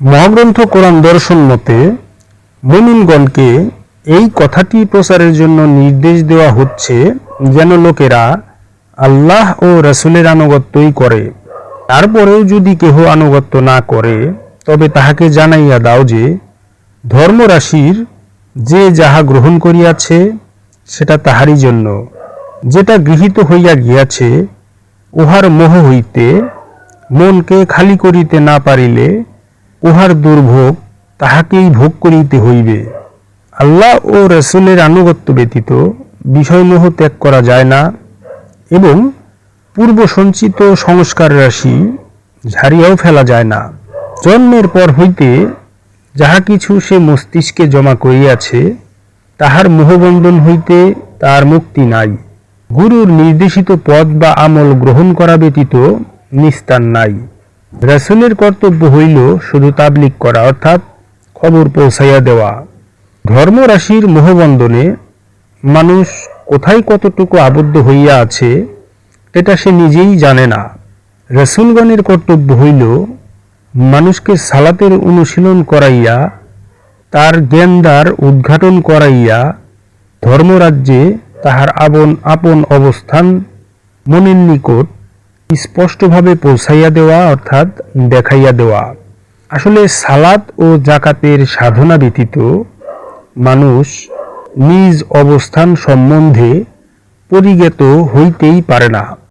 মহাগ্রন্থ কোরআন দর্শন মতে মুমিনগণকে এই কথাটি প্রচারের জন্য নির্দেশ দেওয়া হচ্ছে যেন লোকেরা আল্লাহ ও রসুলের আনুগত্যই করে। তারপরেও যদি কেহ আনুগত্য না করে, তবে তাহাকে জানাইয়া দাও যে ধর্মরাশির যে যাহা গ্রহণ করিয়াছে, সেটা তাহারই জন্য। যেটা গৃহীত হইয়া গিয়াছে, উহার মোহ হইতে মনকে খালি করিতে না পারিলে উহার দুর্ভোগ তাহাকেই ভোগ করিতে হইবে। আল্লাহ ও রসুলের আনুগত্য ব্যতীত বিষয়মোহ ত্যাগ করা যায় না এবং পূর্ব সঞ্চিত সংস্কার রাশি ঝাড়িয়াও ফেলা যায় না। জন্মের পর হইতে যাহা কিছু সে মস্তিষ্কে জমা করিয়াছে, তাহার মোহবন্ধন হইতে তার মুক্তি নাই। গুরুর নির্দেশিত পদ বা আমল গ্রহণ করা ব্যতীত নিস্তার নাই। রাসূলের কর্তব্য হইল শুধু তাবলিক করা, অর্থাৎ খবর পৌঁছাইয়া দেওয়া। ধর্মরাশির মোহবন্ধনে মানুষ কোথায় কতটুকু আবদ্ধ হইয়া আছে, এটা সে নিজেই জানে না। রসুলগণের কর্তব্য হইল মানুষকে সালাতের অনুশীলন করাইয়া, তার জ্ঞানদার উদ্ঘাটন করাইয়া, ধর্মরাজ্যে তাহার আপন আপন অবস্থান, মনের নিকট স্পষ্টভাবে পৌঁছাইয়া দেওয়া অর্থাৎ দেখাইয়া দেওয়া। আসলে সালাত ও জাকাতের সাধনা ব্যতীত মানুষ নিজ অবস্থান সম্বন্ধে পরিজ্ঞাত হইতেই পারে না।